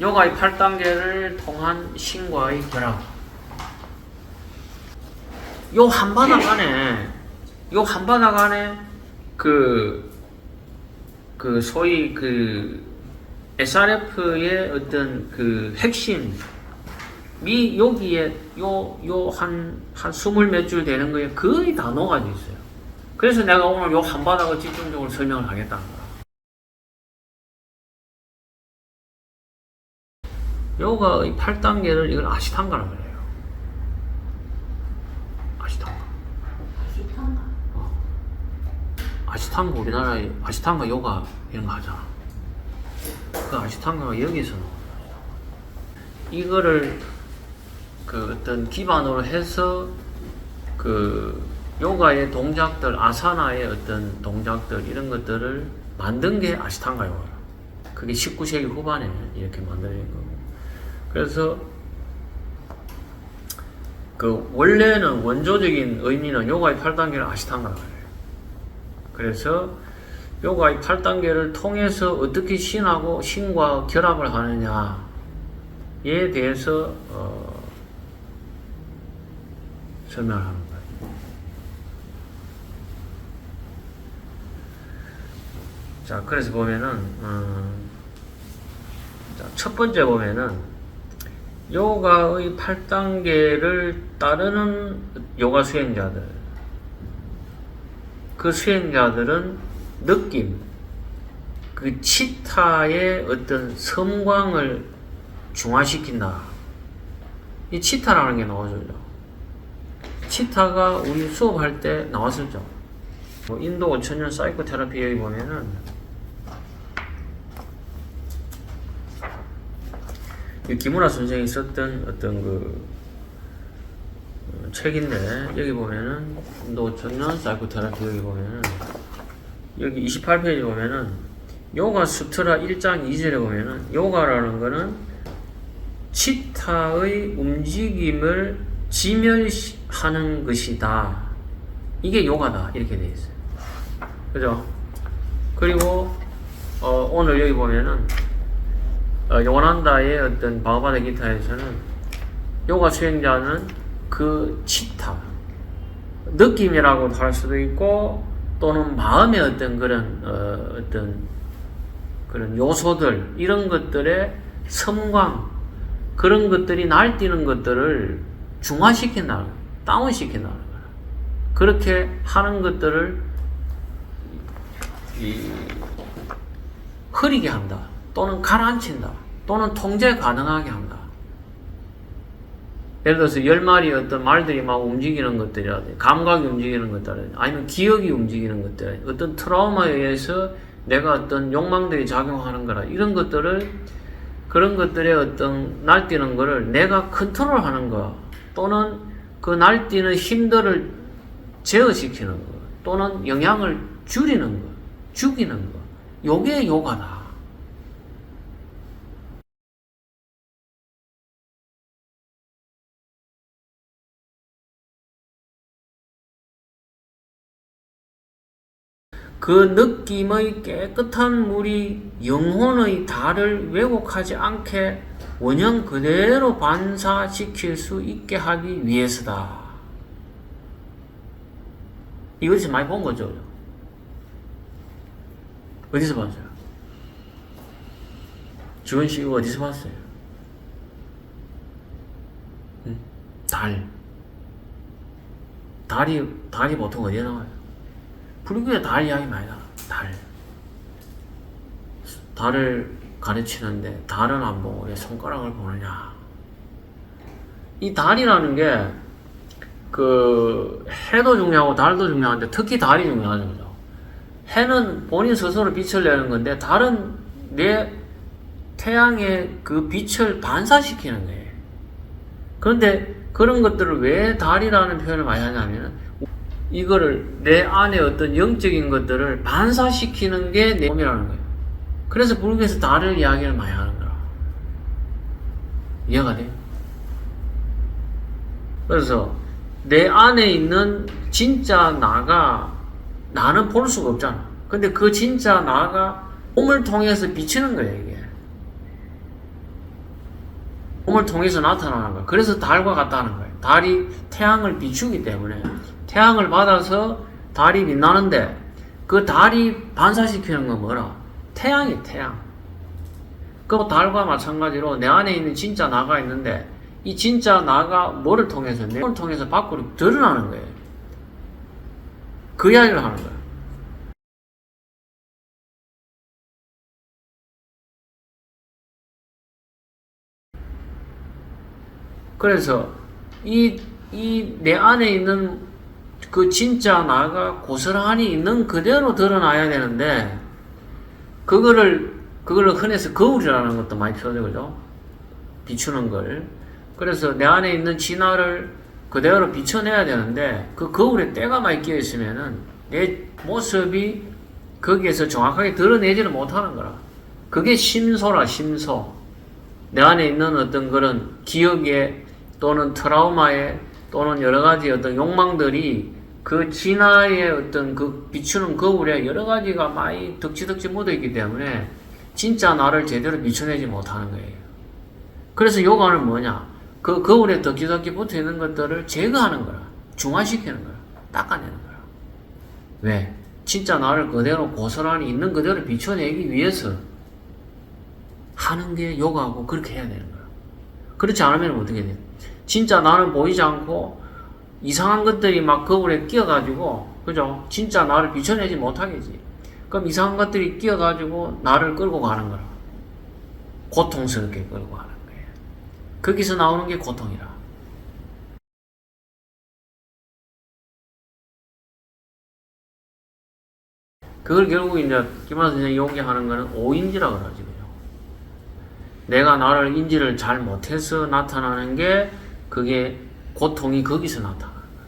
요가의 8단계를 통한 신과의 결합. 요 한바닥 안에, 요 한바닥 안에 그, 그 소위 그 SRF의 어떤 그 핵심, 이 여기에 요 요 한 한 스물 몇 줄 되는 거에 거의 다 녹아져 있어요. 그래서 내가 오늘 요 한바닥을 집중적으로 설명을 하겠다는 거야. 요가 의 8단계를 이걸 아시탄가라고 그래요. 아시탄가. 아시탄가? 아시탄가 우리나라에 아시탄가 요가 이런 거 하잖아. 그 아시탄가가 여기서. 이거를 그 어떤 기반으로 해서 그 요가의 동작들, 아사나의 어떤 동작들 이런 것들을 만든 게 아시탄가 요가. 그게 19세기 후반에 이렇게 만들어진 거고. 그래서 그 원래는 원조적인 의미는 요가의 8단계를 아시탄가라고 해요. 그래서 요가의 8단계를 통해서 어떻게 신하고 신과 결합을 하느냐에 대해서 어, 설명을 하는 거예요. 자, 그래서 보면은 음, 자, 첫 번째 보면은 요가의 8단계를 따르는 요가 수행자들 그 수행자들은 느낌, 그 치타의 어떤 섬광을 중화시킨다. 이 치타라는 게 나와주죠. 치타가 우리 수업할 때 나왔었죠. 뭐 인도 5천년 사이코테라피 여기 보면은 김우라 선생이 썼던 어떤 그 어, 책인데 여기 보면은 5천년 사이코테라피 여기 보면은 여기 28페이지 보면은 요가 수트라 1장 2절에 보면은 요가라는 거는 치타의 움직임을 지멸하는 것이다. 이게 요가다. 이렇게 돼 있어요. 그죠? 그리고 어, 오늘 여기 보면은 어, 요난다의 어떤 바바다 기타에서는 요가 수행자는 그 치타 느낌이라고 할 수도 있고 또는 마음의 어떤 그런 어, 어떤 그런 요소들 이런 것들의 섬광 그런 것들이 날뛰는 것들을. 다운시킨다는 거예요. 그렇게 하는 것들을 이, 흐리게 한다. 또는 가라앉힌다. 또는 통제 가능하게 한다. 예를 들어서 열 마리 어떤 말들이 막 움직이는 것들이라든지 감각이 움직이는 것들 아니면 기억이 움직이는 것들 어떤 트라우마에 의해서 내가 어떤 욕망들이 작용하는 거라 이런 것들을 그런 것들의 어떤 날뛰는 거를 내가 컨트롤 하는 거 또는 그 날뛰는 힘들을 제어시키는 거 또는 영향을 줄이는 거 죽이는 거 요게 요가다. 그 느낌의 깨끗한 물이 영혼의 달을 왜곡하지 않게 원형 그대로 반사시킬 수 있게 하기 위해서다. 이거 어디서 많이 본 거죠? 어디서 봤어요? 주원 씨 이거 어디서 봤어요? 응? 달. 달이, 달이 보통 어디에 나와요? 불교에 달 이야기 많이 나와. 달. 달을 가르치는데 달은 안 보고 왜 손가락을 보느냐. 이 달이라는 게 그 해도 중요하고 달도 중요한데 특히 달이 중요하죠. 그죠? 해는 본인 스스로 빛을 내는 건데 달은 내 태양의 그 빛을 반사시키는 거예요. 그런데 그런 것들을 왜 달이라는 표현을 많이 하냐면 이거를 내 안에 어떤 영적인 것들을 반사시키는 게 내 몸이라는 거예요. 그래서 불교에서 달을 이야기를 많이 하는 거라. 이해가 돼요? 그래서 내 안에 있는 진짜 나가 나는 볼 수가 없잖아. 근데 그 진짜 나가 몸을 통해서 비치는 거예요, 이게. 몸을 통해서 나타나는 거예요. 그래서 달과 같다는 거예요. 달이 태양을 비추기 때문에 태양을 받아서 달이 빛나는데 그 달이 반사시키는 건 뭐라? 태양이 태양. 그 달과 마찬가지로 내 안에 있는 진짜 나가 있는데 이 진짜 나가 뭐를 통해서 내 몸을 통해서 밖으로 드러나는 거예요. 그 이야기를 하는 거예요. 그래서 이, 이 내 안에 있는 그 진짜 나가 고스란히 있는 그대로 드러나야 되는데, 그거를, 그걸 흔해서 거울이라는 것도 많이 표현해요, 그죠? 비추는 걸. 그래서 내 안에 있는 진화를 그대로 비춰내야 되는데, 그 거울에 때가 많이 끼어 있으면은 내 모습이 거기에서 정확하게 드러내지를 못하는 거라. 그게 심소라, 심소. 내 안에 있는 어떤 그런 기억에 또는 트라우마에 또는 여러 가지 어떤 욕망들이 그 진화의 어떤 그 비추는 거울에 여러 가지가 많이 덕지덕지 묻어 있기 때문에 진짜 나를 제대로 비춰내지 못하는 거예요. 그래서 요가는 뭐냐? 그 거울에 덕지덕지 붙어 있는 것들을 제거하는 거라. 중화시키는 거라. 닦아내는 거라. 왜? 진짜 나를 그대로 고스란히 있는 그대로 비춰내기 위해서 하는 게 요가고 그렇게 해야 되는 거야. 그렇지 않으면 어떻게 돼? 진짜 나는 보이지 않고 이상한 것들이 막 거울에 끼어가지고 그죠? 진짜 나를 비춰내지 못하겠지. 그럼 이상한 것들이 끼어가지고 나를 끌고 가는 거라. 고통스럽게 끌고 가는 거예요. 거기서 나오는 게 고통이라. 그걸 결국 이제 김한 선생님이 용기하는 거는 오인지라 그러지? 내가 나를 인지를 잘 못해서 나타나는 게 그게 고통이 거기서 나타나는 거야.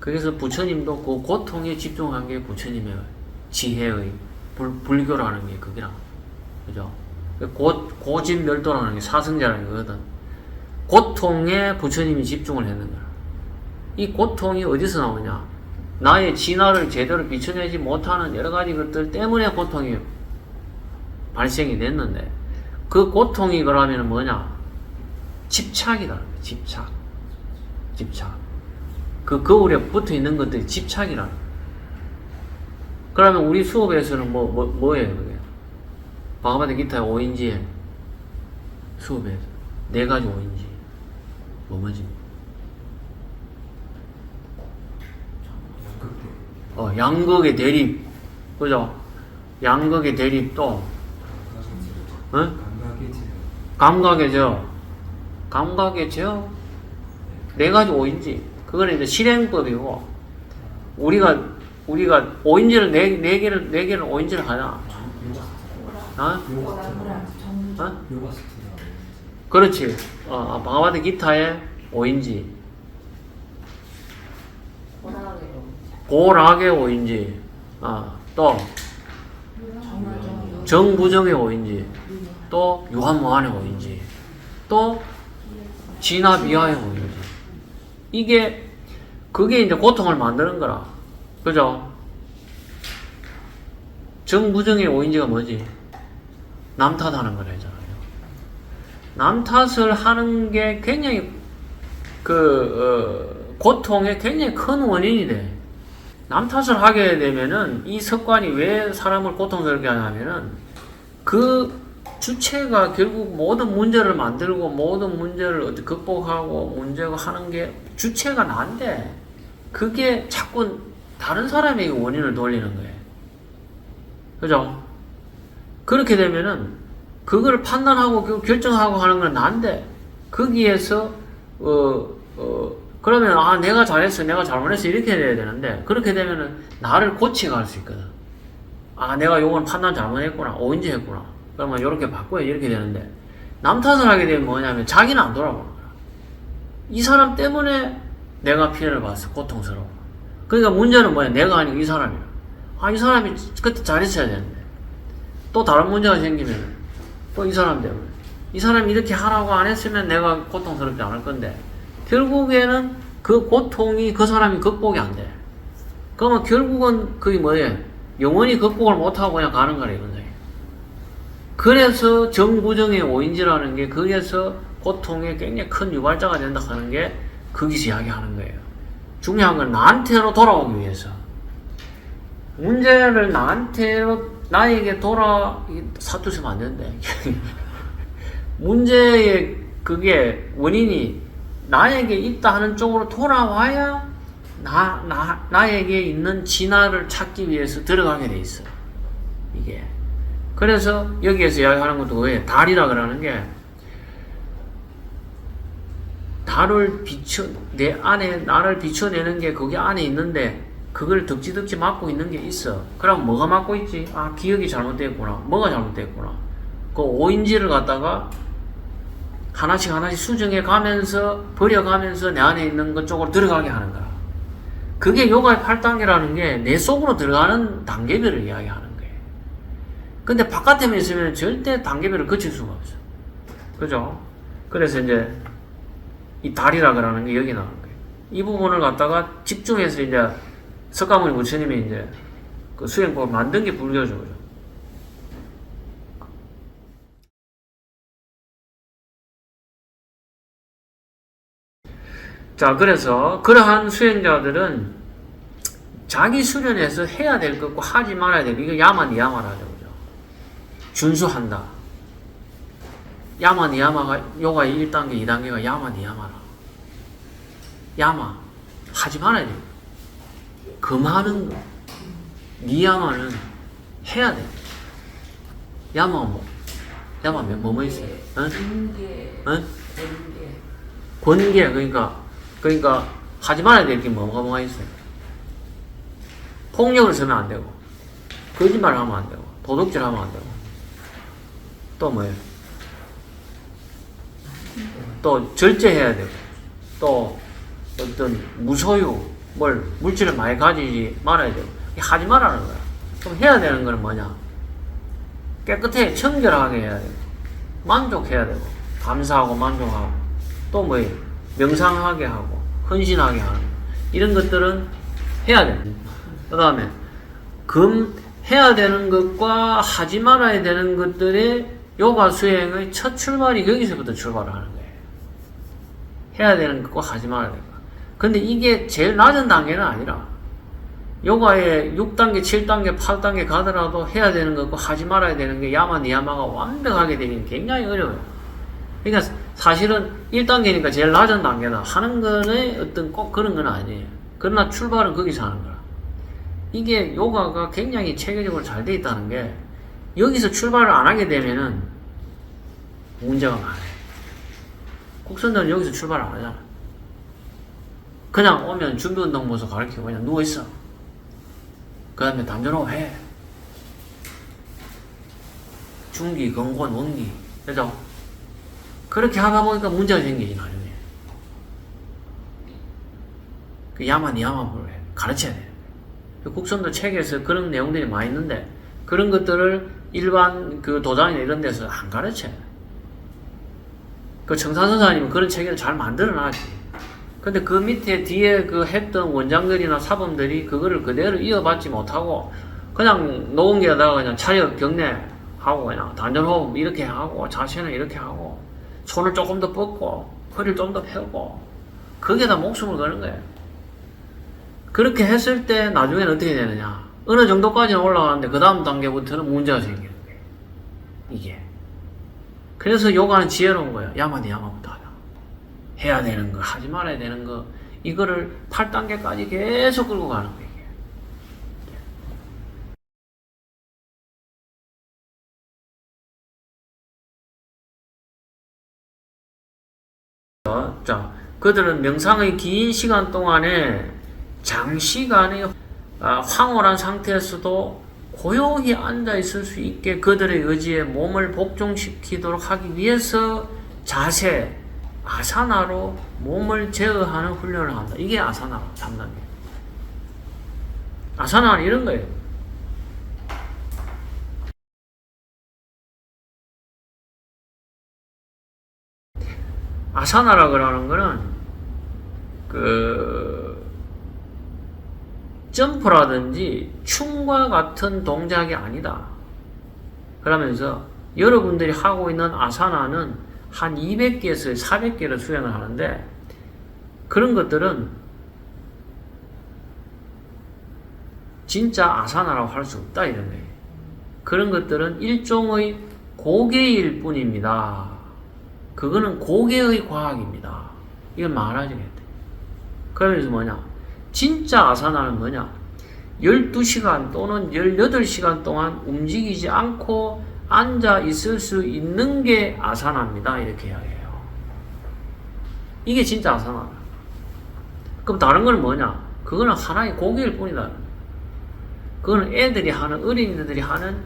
그래서 부처님도 그 고통에 집중한 게 부처님의 지혜의 불, 불교라는 게 그기라. 그죠? 고, 고집멸도라는 게 사승자라는 거거든. 고통에 부처님이 집중을 했는 거야. 이 고통이 어디서 나오냐? 나의 진화를 제대로 비춰내지 못하는 여러 가지 것들 때문에 고통이 발생이 됐는데 그 고통이 그러면 뭐냐? 집착이다. 집착. 집착. 그 거울에 붙어 있는 것들이 집착이라. 그러면 우리 수업에서는 뭐, 뭐, 뭐예요, 그게? 바가바드 기타의 5인지에 수업에서. 네 가지 5인지. 뭐, 뭐지? 어, 양극의 대립. 그죠? 양극의 대립 또, 어? 감각의 제어. 감각의 저, 감각의 저, 네 가지 오인지. 그거는 이제 실행법이고, 우리가, 우리가 오인지를 네, 네 개를, 네 개를 오인지를? 요가 스트라. 그렇지. 어, 방아바드 기타의 오인지. 고락의 오인지. 어, 또, 정부정의 오인지. 또, 유한무한의 오인지. 또, 진화비하의 오인지. 이게, 그게 이제 고통을 만드는 거라. 그죠? 정부정의 오인지가 뭐지? 남 탓하는 거라 했잖아요. 남 탓을 하는 게 굉장히 그 어, 고통의 굉장히 큰 원인이 돼. 남 탓을 하게 되면은 이 습관이 왜 사람을 고통스럽게 하냐면은 그 주체가 결국 모든 문제를 만들고 모든 문제를 어떻게 극복하고 문제가 하는 게 주체가 난데 그게 자꾸 다른 사람에게 원인을 돌리는 거예요. 그죠? 그렇게 되면은 그걸 판단하고 그 결정하고 하는 건 난데 거기에서 어, 어, 그러면 아 내가 잘했어 내가 잘못했어 이렇게 돼야 되는데 그렇게 되면은 나를 고치갈 수 있거든 아 내가 요건 판단 잘못했구나 오인지 했구나 그러면 이렇게 바꿔야 이렇게 되는데 남 탓을 하게 되면 뭐냐면 자기는 안 돌아보는 거야. 이 사람 때문에 내가 피해를 봤어 고통스러워. 그러니까 문제는 뭐야? 내가 아니고 이 사람이야. 아 이 사람이 그때 잘했어야 되는데. 또 다른 문제가 생기면 또 이 사람 때문에. 이 사람이 이렇게 하라고 안 했으면 내가 고통스럽지 않을 건데. 결국에는 그 고통이 그 사람이 극복이 안 돼. 그러면 결국은 그게 뭐예요? 영원히 극복을 못하고 그냥 가는 거래 이런 거예요. 그래서 정부정의 오인지라는 게 거기에서 고통에 굉장히 큰 유발자가 된다 하는 게 거기서 이야기하는 거예요. 중요한 건 나한테로 돌아오기 위해서. 문제를 나한테로, 나에게 돌아, 이게 사투 쓰면 안 되는데. 문제의 그게 원인이 나에게 있다 하는 쪽으로 돌아와야 나, 나, 나에게 있는 진화를 찾기 위해서 들어가게 돼 있어. 이게. 그래서 여기에서 이야기하는 것도 왜 달이라 그러는 게 달을 비춰 내 안에 나를 비춰내는 게 거기 안에 있는데 그걸 덕지덕지 막고 있는 게 있어. 그럼 뭐가 막고 있지? 아 기억이 잘못됐구나. 뭐가 잘못됐구나. 그 오인지를 갖다가 하나씩 하나씩 수정해 가면서 버려가면서 내 안에 있는 것 쪽으로 들어가게 하는 거야. 그게 요가의 8단계라는 게 내 속으로 들어가는 단계별을 이야기하는 거예요. 근데 바깥에만 있으면 절대 단계별을 거칠 수가 없어. 그죠? 그래서 이제 이 달이라 그러는 게 여기 나오는 거예요. 이 부분을 갖다가 집중해서 이제 석가모니 부처님이 이제 그 수행법을 만든 게 불교죠. 그죠? 자, 그래서 그러한 수행자들은 자기 수련에서 해야 될 것과 하지 말아야 될 것, 이거 야만 야마라죠. 준수한다. 야마 니야마가 요가의 1단계, 2단계가 야마 니야마라. 야마 하지 말아야 돼. 금하는 거. 니야마는 해야 돼. 야마 뭐? 야마 뭐, 뭐 있어요? 응? 응? 권계 그러니까 그러니까 하지 말아야 될 게 뭐가 뭐가 있어요. 폭력을 쓰면 안 되고 거짓말을 하면 안 되고 도둑질 하면 안 되고 또 뭐예요? 또 절제해야 되고 또 어떤 무소유 뭘 물질을 많이 가지지 말아야 되고 하지 말라는 거야. 그럼 해야 되는 거는 뭐냐? 깨끗해 청결하게 해야 되고 만족해야 되고 감사하고 만족하고 또 뭐예요? 명상하게 하고 헌신하게 하는 이런 것들은 해야 돼. 그 다음에 금 해야 되는 것과 하지 말아야 되는 것들의 요가 수행의 첫 출발이 여기서부터 출발을 하는 거예요. 해야 되는 것과 하지 말아야 되는 것. 근데 이게 제일 낮은 단계는 아니라 요가의 6단계, 7단계, 8단계 가더라도 해야 되는 것과 하지 말아야 되는 게 야마 니야마가 완벽하게 되기는 굉장히 어려워요. 그러니까 사실은 1단계니까 제일 낮은 단계다. 하는 거는 어떤 꼭 그런 건 아니에요. 그러나 출발은 거기서 하는 거라. 이게 요가가 굉장히 체계적으로 잘 돼 있다는 게 여기서 출발을 안 하게 되면은 문제가 많아요. 국선들은 여기서 출발 안 하잖아. 그냥 오면 준비운동 모습 가르치고 그냥 누워있어. 그 다음에 담전호 해. 중기, 건곤, 원기. 그죠? 그렇게 하다 보니까 문제가 생기지, 나중에. 그 야만, 야만을 가르쳐야 돼. 그 국선도 책에서 그런 내용들이 많이 있는데, 그런 것들을 일반 그 도장이나 이런 데서 안 가르쳐요. 그 청산선사님은 그런 체계를 잘 만들어 놨지. 근데 그 밑에 뒤에 그 했던 원장들이나 사범들이 그거를 그대로 이어받지 못하고, 그냥 노원기에다가 그냥 차력 경례 하고, 그냥 단전호흡 이렇게 하고, 자세는 이렇게 하고, 손을 조금 더 뻗고, 허리를 좀 더 펴고, 그게 다 목숨을 거는 거예요. 그렇게 했을 때 나중에는 어떻게 되느냐. 어느 정도까지는 올라가는데 그 다음 단계부터는 문제가 생기는 거예요. 이게. 그래서 요가는 지혜로운 거예요. 야마부터 하자. 해야 되는 거, 하지 말아야 되는 거, 이거를 8단계까지 계속 끌고 가는 거예요. 자, 그들은 명상의 긴 시간 동안에 장시간에 아, 황홀한 상태에서도 고요히 앉아 있을 수 있게 그들의 의지에 몸을 복종시키도록 하기 위해서 자세, 아사나로 몸을 제어하는 훈련을 한다. 이게 아사나 3단계. 아사나는 이런 거예요. 아사나라 그러는 거는 그 점프라든지 춤과 같은 동작이 아니다. 그러면서 여러분들이 하고 있는 아사나는 한 200개에서 400개를 수행을 하는데 그런 것들은 진짜 아사나라고 할 수 없다 이런 거예요. 그런 것들은 일종의 고개일 뿐입니다. 그거는 고개의 과학입니다. 이건 말하지겠다. 그러면서 뭐냐? 진짜 아사나는 뭐냐? 12시간 또는 18시간 동안 움직이지 않고 앉아 있을 수 있는 게 아사나입니다. 이렇게 이야기해요. 이게 진짜 아사나다. 그럼 다른 건 뭐냐? 그거는 하나의 고개일 뿐이다. 그거는 애들이 하는, 어린이들이 하는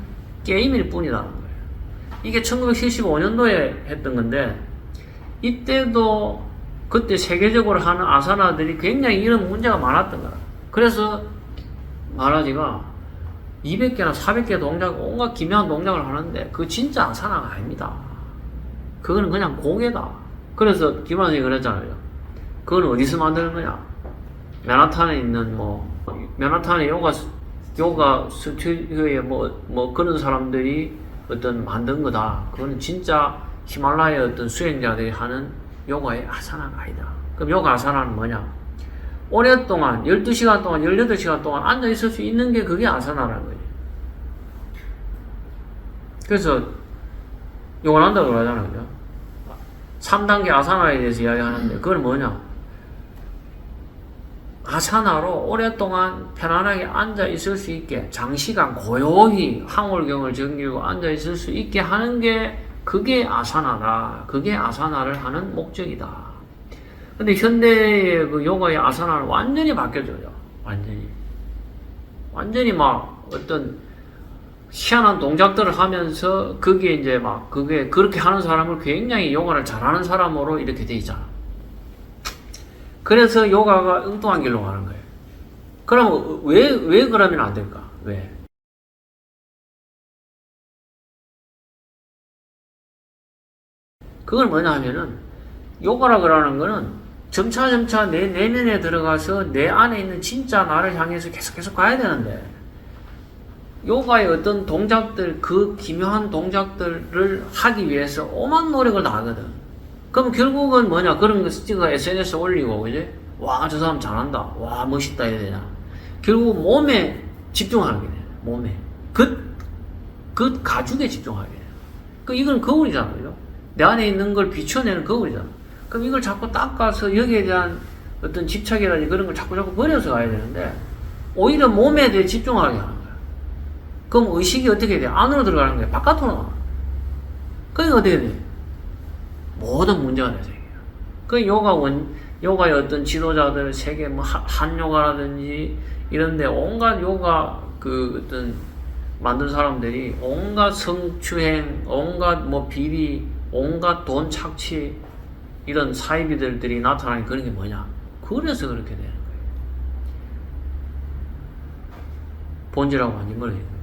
게임일 거예요. 이게 1975년도에 했던 건데, 이때도 그때 세계적으로 하는 아사나들이 굉장히 이런 문제가 많았던 거야. 그래서 마라지가 200개나 400개 동작, 온갖 기묘한 동작을 하는데, 그 진짜 아사나가 아닙니다. 그거는 그냥 고개다. 그래서 김한선이 그랬잖아요. 그건 어디서 만드는 거냐? 맨하탄에 있는 뭐, 맨하탄에 요가, 요가 스튜디오에 뭐, 뭐 그런 사람들이 어떤 만든 거다. 그거는 진짜 히말라야 어떤 수행자들이 하는 요가의 아사나가 아니다. 그럼 요가 아사나는 뭐냐? 오랫동안, 12시간 동안, 18시간 동안 앉아 있을 수 있는 게 그게 아사나라는 거예요. 그래서 요걸 한다고 그러잖아요. 그죠? 3단계 아사나에 대해서 이야기하는데, 그건 뭐냐? 아사나로 오랫동안 편안하게 앉아 있을 수 있게 장시간 고요히 항월경을 정기고 앉아 있을 수 있게 하는 게 그게 아사나다. 그게 아사나를 하는 목적이다. 근데 현대의 그 요가의 아사나는 완전히 바뀌어져요. 완전히. 완전히 막 어떤 희한한 동작들을 하면서 그게 이제 막 그게 그렇게 하는 사람을 굉장히 요가를 잘하는 사람으로 이렇게 돼 있잖아. 그래서 요가가 엉뚱한 길로 가는 거예요. 그럼 왜, 왜 그러면 안 될까? 왜? 그건 뭐냐 하면은 요가라 그러는 거는 점차 점차 내 내면에 들어가서 내 안에 있는 진짜 나를 향해서 계속 계속 가야 되는데 요가의 어떤 동작들 그 기묘한 동작들을 하기 위해서 오만 노력을 다 하거든. 그럼 결국은 뭐냐 그런 거 찍어 SNS 에 올리고 그지? 와 저 사람 잘한다. 와 멋있다 이래야 되잖아. 결국 몸에 집중하게 돼. 몸에 그, 그 가죽에 집중하게 돼. 그 이건 거울이잖아? 내 안에 있는 걸 비춰내는 거울이잖아. 그럼 이걸 자꾸 닦아서 여기에 대한 어떤 집착이라든지 그런 걸 자꾸 자꾸 버려서 가야 되는데 오히려 몸에 대해 집중하게 하는 거야. 그럼 의식이 어떻게 돼? 안으로 들어가는 거야. 바깥으로 나와. 그러니까 어떻게 돼? 모든 문제가 내 생겨요. 그 요가 원, 요가의 어떤 지도자들, 세계 뭐 한- 한요가라든지 이런데 온갖 요가 그 어떤 만든 사람들이 온갖 성추행, 온갖 뭐 비리, 온갖 돈 착취 이런 사이비들들이 나타나는 그런 게 뭐냐? 그래서 그렇게 되는 거예요. 본질하고 완전 거예요.